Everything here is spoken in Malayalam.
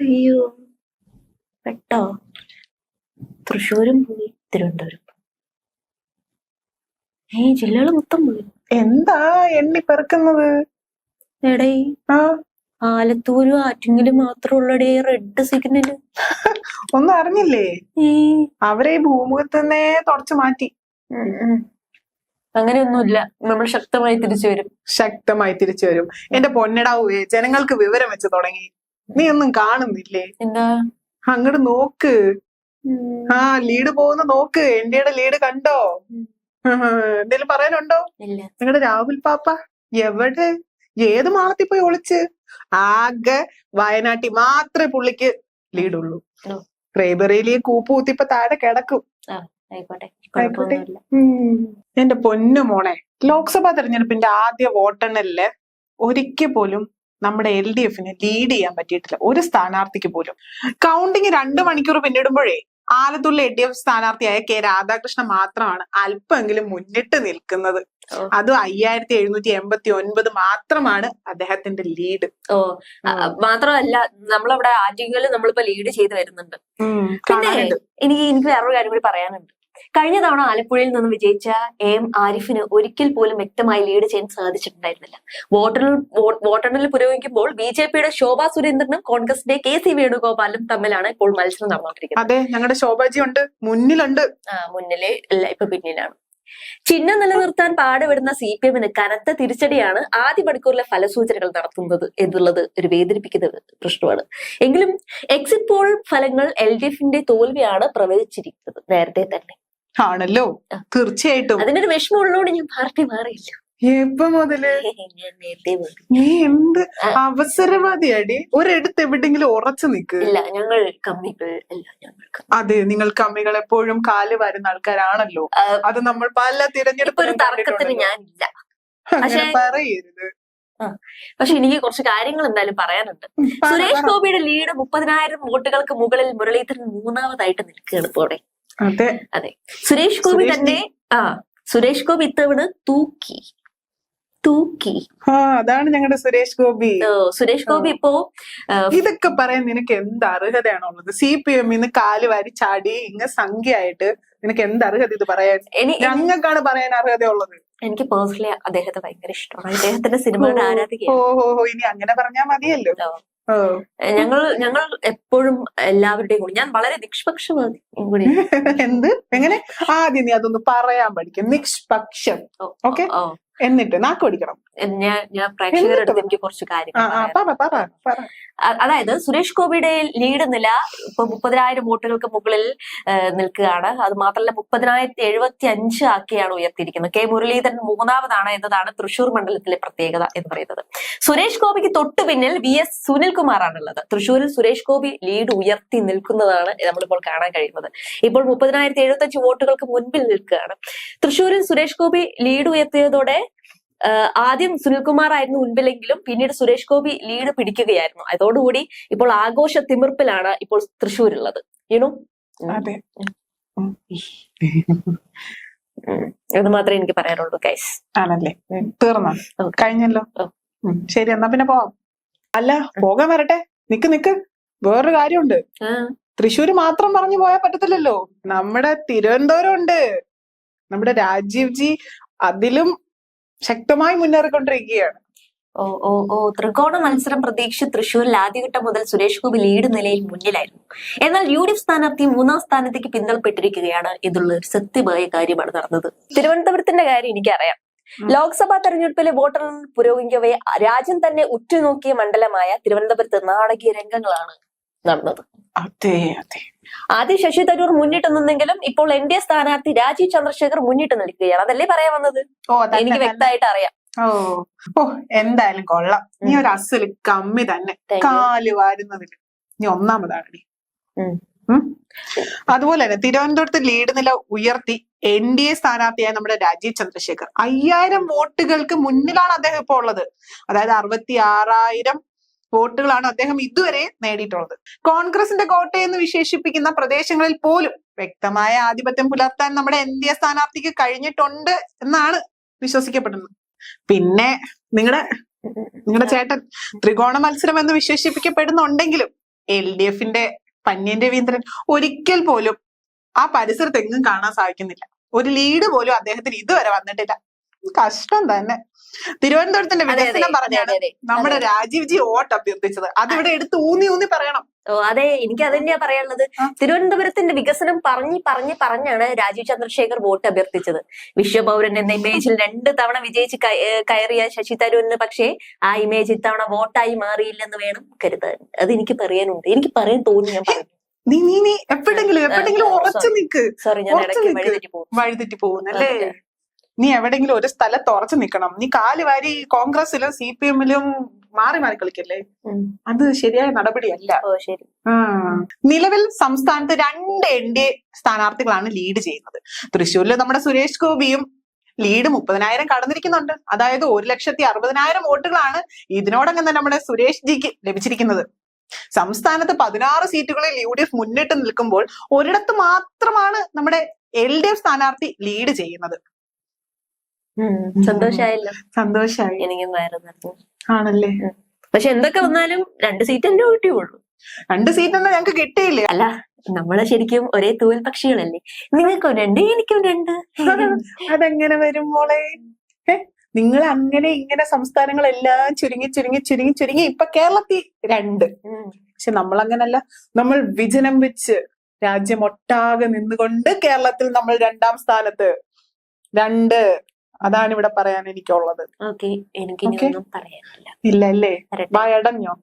അയ്യോ പെട്ടോ? തൃശ്ശൂരും പോയി തിരുവനന്തപുരം. ഏ ജില്ലകൾ മൊത്തം പോയി. എന്താ എണ്ണി പെറുക്കുന്നത്? എടേ ആ. ആലത്തൂരും ആറ്റിങ്ങിലും മാത്രം ഉള്ളടേ റെഡ് സിഗ്നൽ. ഒന്നും അറിഞ്ഞില്ലേ? അവരെ ഭൂമുഖത്ത് തന്നെ തുടച്ചു മാറ്റി. അങ്ങനെയൊന്നുമില്ല. നമ്മൾ ശക്തമായി തിരിച്ചു വരും. ശക്തമായി തിരിച്ചു വരും. എന്റെ പൊന്നിടാവേ ജനങ്ങൾക്ക് വിവരം വെച്ച് തുടങ്ങി. നീ ഒന്നും കാണുന്നില്ലേ? എന്താ? അങ്ങോട്ട് നോക്ക്. ആ ലീഡ് പോകുന്ന നോക്ക്. എന്റെ ലീഡ് കണ്ടോ? എന്തേലും പറയാനുണ്ടോ? ഇല്ല. നിങ്ങളുടെ രാഹുൽ പാപ്പ എവിടെ? ഏത് മാളത്തിൽ പോയി ഒളിച്ച്? ആകെ വയനാട്ടി മാത്രമേ പുള്ളിക്ക് ലീഡുള്ളൂ. ക്രേബറിയിലെ കൂപ്പ് കൂത്തിപ്പ താഴെ കിടക്കും. ആയിക്കോട്ടെ. എന്റെ പൊന്നു മോളെ ലോക്സഭാ തെരഞ്ഞെടുപ്പിന്റെ ആദ്യ വോട്ടെണ്ണലിൽ ഒരിക്കൽ പോലും നമ്മുടെ എൽ ഡി എഫിന് ലീഡ് ചെയ്യാൻ പറ്റിയിട്ടില്ല. ഒരു സ്ഥാനാർത്ഥിക്ക് പോലും. കൗണ്ടിങ് രണ്ടു മണിക്കൂർ പിന്നിടുമ്പോഴേ ആലത്തൂരിലെ എൽ ഡി എഫ് സ്ഥാനാർത്ഥിയായ കെ രാധാകൃഷ്ണൻ മാത്രമാണ് അല്പമെങ്കിലും മുന്നിട്ട് നിൽക്കുന്നത്. അത് അയ്യായിരത്തി എഴുന്നൂറ്റി എൺപത്തി ഒൻപത് മാത്രമാണ് അദ്ദേഹത്തിന്റെ ലീഡ് ഓ. മാത്രമല്ല നമ്മളവിടെ ആറ്റുകളിൽ നമ്മളിപ്പോ ലീഡ് ചെയ്ത് വരുന്നുണ്ട്. പിന്നെ എനിക്ക് എനിക്ക് വേറൊരു കാര്യം കൂടി പറയാനുണ്ട്. കഴിഞ്ഞ തവണ ആലപ്പുഴയിൽ നിന്ന് വിജയിച്ച എം ആരിഫിന് ഒരിക്കൽ പോലും വ്യക്തമായി ലീഡ് ചെയ്യാൻ സാധിച്ചിട്ടുണ്ടായിരുന്നില്ല. വോട്ടെണ്ണൽ വോട്ടെണ്ണൽ പുരോഗമിക്കുമ്പോൾ ബി ജെ പിയുടെ ശോഭാ സുരേന്ദ്രനും കോൺഗ്രസിന്റെ കെ സി വേണുഗോപാലും തമ്മിലാണ് ഇപ്പോൾ മത്സരം നടന്നുകൊണ്ടിരിക്കുന്നത്. അതെ ഞങ്ങളുടെ ശോഭാജി ഉണ്ട് മുന്നിലുണ്ട്. ആ, മുന്നിലെ അല്ല ഇപ്പൊ പിന്നിലാണ്. ചിഹ്നം നിലനിർത്താൻ പാടുപെടുന്ന സി പി എമ്മിന് കനത്ത തിരിച്ചടിയാണ് ആദ്യ മണിക്കൂറിലെ ഫലസൂചനകൾ നടത്തുന്നത് എന്നുള്ളത് ഒരു വേദനിപ്പിക്കുന്ന പ്രശ്നമാണ്. എങ്കിലും എക്സിറ്റ് പോൾ ഫലങ്ങൾ എൽ ഡി എഫിന്റെ തോൽവിയാണ് പ്രവചിച്ചിരിക്കുന്നത് നേരത്തെ തന്നെ. ആണല്ലോ? തീർച്ചയായിട്ടും. അതിനൊരു വിഷമമുള്ളതുകൊണ്ട് ഞാൻ പാർട്ടി മാറിയില്ല. എപ്പ മുതൽ? നീ എന്ത്. അവസരവാദിയാടി? ഒരിടത്ത് എവിടെങ്കിലും ഉറച്ചു നിക്ക്. ഇല്ല ഞങ്ങൾ കമ്മികൾ അതെ നിങ്ങൾ കമ്മികൾ എപ്പോഴും കാൽ വരുന്ന ആൾക്കാരാണല്ലോ. അത് നമ്മൾ പല തിരഞ്ഞെടുപ്പ് ഞാനില്ല. പക്ഷേ- പറയരുത്. പക്ഷെ എനിക്ക് കുറച്ച് കാര്യങ്ങൾ എന്തായാലും പറയാനുണ്ട്. സുരേഷ് ഗോപിയുടെ ലീഡ് മുപ്പതിനായിരം വോട്ടുകൾക്ക് മുകളിൽ മുരളീധരൻ മൂന്നാമതായിട്ട് നിൽക്കുകയാണ് ഇപ്പോടെ അതെ. സുരേഷ് ഗോപി തന്നെ ആ സുരേഷ് ഗോപി ഇത്തവണ തൂക്കി. തൂക്കി. അതാണ് ഞങ്ങളുടെ സുരേഷ് ഗോപി. സുരേഷ് ഗോപി ഇപ്പോ ഇതൊക്കെ പറയാൻ നിനക്ക് എന്ത് അർഹതയാണോ ഉള്ളത് സി പി എമ്മിന്ന് കാൽ വാരി ചാടി ഇങ്ങ സംഖ്യയായിട്ട് നിനക്ക് എന്ത് അർഹത ഇത് പറയാൻ? ഞങ്ങൾക്കാണ് പറയാൻ അർഹത ഉള്ളത് എനിക്ക് പേഴ്സണലി അദ്ദേഹത്തെ ഭയങ്കര ഇഷ്ടമാണ്. അദ്ദേഹത്തിന്റെ സിനിമകളുടെ ഓ ഓഹോ ഇനി അങ്ങനെ പറഞ്ഞാൽ മതിയല്ലോ. ഞങ്ങൾ ഞങ്ങൾ എപ്പോഴും എല്ലാവരുടെയും കൂടി. ഞാൻ വളരെ നിഷ്പക്ഷവാദി കൂടി എന്ത്? എങ്ങനെ? ആദ്യം നീ അതൊന്ന് പറയാൻ പഠിക്കും. നിഷ്പക്ഷം. ഓക്കെ? എന്നിട്ട് നാക്ക് പഠിക്കണം ഞാൻ ഞാൻ പ്രേക്ഷകരുടെ എനിക്ക് കുറച്ച് കാര്യങ്ങൾ അതായത് സുരേഷ് ഗോപിയുടെ ലീഡ് നില ഇപ്പൊ മുപ്പതിനായിരം വോട്ടുകൾക്ക് മുകളിൽ നിൽക്കുകയാണ്. അത് മാത്രമല്ല മുപ്പതിനായിരത്തി എഴുപത്തി അഞ്ച് ആക്കിയാണ് ഉയർത്തിയിരിക്കുന്നത്. കെ മുരളീധരൻ മൂന്നാമതാണ് എന്നതാണ് തൃശൂർ മണ്ഡലത്തിലെ പ്രത്യേകത എന്ന് പറയുന്നത്. സുരേഷ് ഗോപിക്ക് തൊട്ടു പിന്നിൽ വി എസ് സുനിൽകുമാറാണുള്ളത്. തൃശൂരിൽ സുരേഷ് ഗോപി ലീഡ് ഉയർത്തി നിൽക്കുന്നതാണ് നമ്മളിപ്പോൾ കാണാൻ കഴിയുന്നത്. ഇപ്പോൾ മുപ്പതിനായിരത്തി എഴുപത്തി അഞ്ച് വോട്ടുകൾക്ക് മുൻപിൽ നിൽക്കുകയാണ്. തൃശൂരിൽ സുരേഷ് ഗോപി ലീഡ് ഉയർത്തിയതോടെ ആദ്യം സുനിൽകുമാർ ആയിരുന്നു മുൻപിലെങ്കിലും പിന്നീട് സുരേഷ് ഗോപി ലീഡ് പിടിക്കുകയായിരുന്നു. അതോടുകൂടി ഇപ്പോൾ ആഘോഷ തിമിർപ്പിലാണ് ഇപ്പോൾ തൃശ്ശൂരുള്ളത്. ഉള്ളത് അതെ. അത് മാത്രമേ എനിക്ക് പറയാനുള്ളൂ ഗൈസ് ആണല്ലേ? തീർന്നോ? കഴിഞ്ഞല്ലോ. ശരി എന്നാ പിന്നെ പോവാം. അല്ല പോകാൻ വരട്ടെ. നിക്ക് നിക്ക്. വേറൊരു കാര്യമുണ്ട്. തൃശ്ശൂര് മാത്രം പറഞ്ഞു പോയാൽ പറ്റത്തില്ലല്ലോ. നമ്മുടെ തിരുവനന്തപുരം ഉണ്ട് നമ്മുടെ രാജീവ് ജി അതിലും ശക്തമായി മുന്നേറിക്കൊണ്ടിരിക്കുകയാണ്. ഓ ഓ ഓ. ത്രികോണ മത്സരം പ്രതീക്ഷിച്ച് തൃശൂരിൽ ആദ്യഘട്ടം മുതൽ സുരേഷ് ഗോപി ലീഡ് നിലയിൽ മുന്നിലായിരുന്നു. എന്നാൽ യു ഡി എഫ് സ്ഥാനാർത്ഥി മൂന്നാം സ്ഥാനത്തേക്ക് പിന്തള്ളപ്പെട്ടിരിക്കുകയാണ്. എന്നുള്ള ഒരു സത്യമായ കാര്യമാണ് നടന്നത്. തിരുവനന്തപുരത്തിന്റെ കാര്യം എനിക്കറിയാം. ലോക്സഭാ തെരഞ്ഞെടുപ്പിലെ വോട്ടെണ്ണൽ പുരോഗമിക്കവേ രാജ്യം തന്നെ ഉറ്റുനോക്കിയ മണ്ഡലമായ തിരുവനന്തപുരത്ത് നാടകീയ രംഗങ്ങളാണ് നടന്നത് അതെ അതെ. ആദ്യം ശശി തരൂർ മുന്നിട്ട് നിന്നെങ്കിലും ഇപ്പോൾ എൻ ഡി എ സ്ഥാനാർത്ഥി രാജീവ് ചന്ദ്രശേഖർ മുന്നിട്ട് നിൽക്കുകയാണ്. അതല്ലേ പറയാൻ വന്നത്? ഓ എനിക്ക്. വ്യക്തമായിട്ട് അറിയാം. ഓ ഓ എന്തായാലും കൊള്ളാം. നീ ഒരു അസൽ കമ്മി തന്നെ. കാൽ വാരുന്നതിൽ നീ ഒന്നാമതാണ്. അതുപോലെ തന്നെ തിരുവനന്തപുരത്ത് ലീഡ് നില ഉയർത്തി എൻ ഡി എ സ്ഥാനാർത്ഥിയായ നമ്മുടെ രാജീവ് ചന്ദ്രശേഖർ. അയ്യായിരം വോട്ടുകൾക്ക് മുന്നിലാണ് അദ്ദേഹം ഇപ്പോൾ ഉള്ളത്. അതായത് അറുപത്തി ആറായിരം വോട്ടുകളാണ് അദ്ദേഹം ഇതുവരെ നേടിയിട്ടുള്ളത്. കോൺഗ്രസിന്റെ കോട്ടയെന്ന് വിശേഷിപ്പിക്കുന്ന പ്രദേശങ്ങളിൽ പോലും വ്യക്തമായ ആധിപത്യം പുലർത്താൻ നമ്മുടെ എൻ ഡി എ സ്ഥാനാർത്ഥിക്ക് കഴിഞ്ഞിട്ടുണ്ട് എന്നാണ് വിശ്വസിക്കപ്പെടുന്നത്. പിന്നെ നിങ്ങളുടെ നിങ്ങളുടെ ചേട്ടൻ ത്രികോണ മത്സരം എന്ന് വിശേഷിപ്പിക്കപ്പെടുന്നുണ്ടെങ്കിലും എൽ ഡി എഫിന്റെ പന്ന്യൻ രവീന്ദ്രൻ ഒരിക്കൽ പോലും ആ പരിസരത്തെങ്ങും കാണാൻ സാധിക്കുന്നില്ല. ഒരു ലീഡ് പോലും അദ്ദേഹത്തിന് ഇതുവരെ വന്നിട്ടില്ല. കഷ്ടം തന്നെ. തിരുവനന്തപുരത്തിന്റെ വികസനം പറഞ്ഞാണ് നമ്മുടെ രാജീവ് ജി വോട്ട് അഭ്യർത്ഥിച്ചത്. അതിവിടെ എടുത്ത് ഊന്നി ഊന്നി പറയണം. ഓ അതെ എനിക്ക് അത് തന്നെയാ പറയാനുള്ളത്. തിരുവനന്തപുരത്തിന്റെ വികസനം പറഞ്ഞ് പറഞ്ഞ് പറഞ്ഞാണ് രാജീവ് ചന്ദ്രശേഖർ വോട്ട് അഭ്യർത്ഥിച്ചത്. വിശ്വപൗരൻ എന്ന ഇമേജിൽ രണ്ട് തവണ വിജയിച്ച് കയറിയ ശശി തരൂരിന് പക്ഷേ ആ ഇമേജ് ഇത്തവണ വോട്ടായി മാറിയില്ലെന്ന് വേണം കരുതാൻ. അത് എനിക്ക് പറയാനുണ്ട്. എനിക്ക് പറയാൻ തോന്നി ഞാൻ പറഞ്ഞു. നീ നീ നീ എപ്പോഴെങ്കിലും എപ്പോഴെങ്കിലും ഉറച്ചു നിൽക്ക് സോറി ഞാൻ വഴിതെറ്റി പോകും വഴിതെറ്റി പോകുന്നല്ലേ. നീ എവിടെങ്കിലും ഒരു സ്ഥലത്ത് ഉറച്ചു നിക്കണം നീ കാൽ വാരി കോൺഗ്രസിലും സി പി എമ്മിലും മാറി മാറി കളിക്കല്ലേ? അത് ശരിയായ നടപടിയല്ല. നിലവിൽ സംസ്ഥാനത്ത് രണ്ട് എൻ ഡി എ സ്ഥാനാർത്ഥികളാണ് ലീഡ് ചെയ്യുന്നത്. തൃശ്ശൂരിൽ നമ്മുടെ സുരേഷ് ഗോപിയും ലീഡ് മുപ്പതിനായിരം കടന്നിരിക്കുന്നുണ്ട്. അതായത് ഒരു ലക്ഷത്തി അറുപതിനായിരം വോട്ടുകളാണ് ഇതിനോടകം തന്നെ നമ്മുടെ സുരേഷ് ജിക്ക് ലഭിച്ചിരിക്കുന്നത്. സംസ്ഥാനത്ത് പതിനാറ് സീറ്റുകളിൽ യു ഡി എഫ് മുന്നിട്ട് നിൽക്കുമ്പോൾ ഒരിടത്ത് മാത്രമാണ് നമ്മുടെ എൽ ഡി എഫ് സ്ഥാനാർത്ഥി ലീഡ് ചെയ്യുന്നത്. സന്തോഷായല്ലോ. സന്തോഷായി. എനിക്കും വയറ് നിറഞ്ഞു ആണല്ലേ? പക്ഷെ എന്തൊക്കെ വന്നാലും രണ്ട് സീറ്റ് എന്റെ കിട്ടിയുള്ളൂ രണ്ട് സീറ്റ് സീറ്റൊന്നും ഞങ്ങൾക്ക് കിട്ടിയില്ലേ? അല്ല നമ്മൾ ശരിക്കും ഒരേ തൂവൽ പക്ഷികളല്ലേ. നിങ്ങൾക്കും രണ്ട് എനിക്കും രണ്ട്. അതെങ്ങനെ വരും മോളെ? നിങ്ങൾ അങ്ങനെ ഇങ്ങനെ സംസ്ഥാനങ്ങളെല്ലാം ചുരുങ്ങി ചുരുങ്ങി ചുരുങ്ങി ചുരുങ്ങി ഇപ്പൊ കേരളത്തിൽ രണ്ട്. പക്ഷെ നമ്മൾ അങ്ങനല്ല നമ്മൾ വിജനം വെച്ച് രാജ്യം ഒട്ടാകെ നിന്നുകൊണ്ട് കേരളത്തിൽ നമ്മൾ രണ്ടാം സ്ഥാനത്ത്. രണ്ട് അതാണ് ഇവിടെ പറയാൻ എനിക്കുള്ളത്. ഓക്കെ എനിക്ക് ഇനി ഒന്നും പറയാനില്ല. ഇല്ല അല്ലേ. വായടഞ്ഞോ.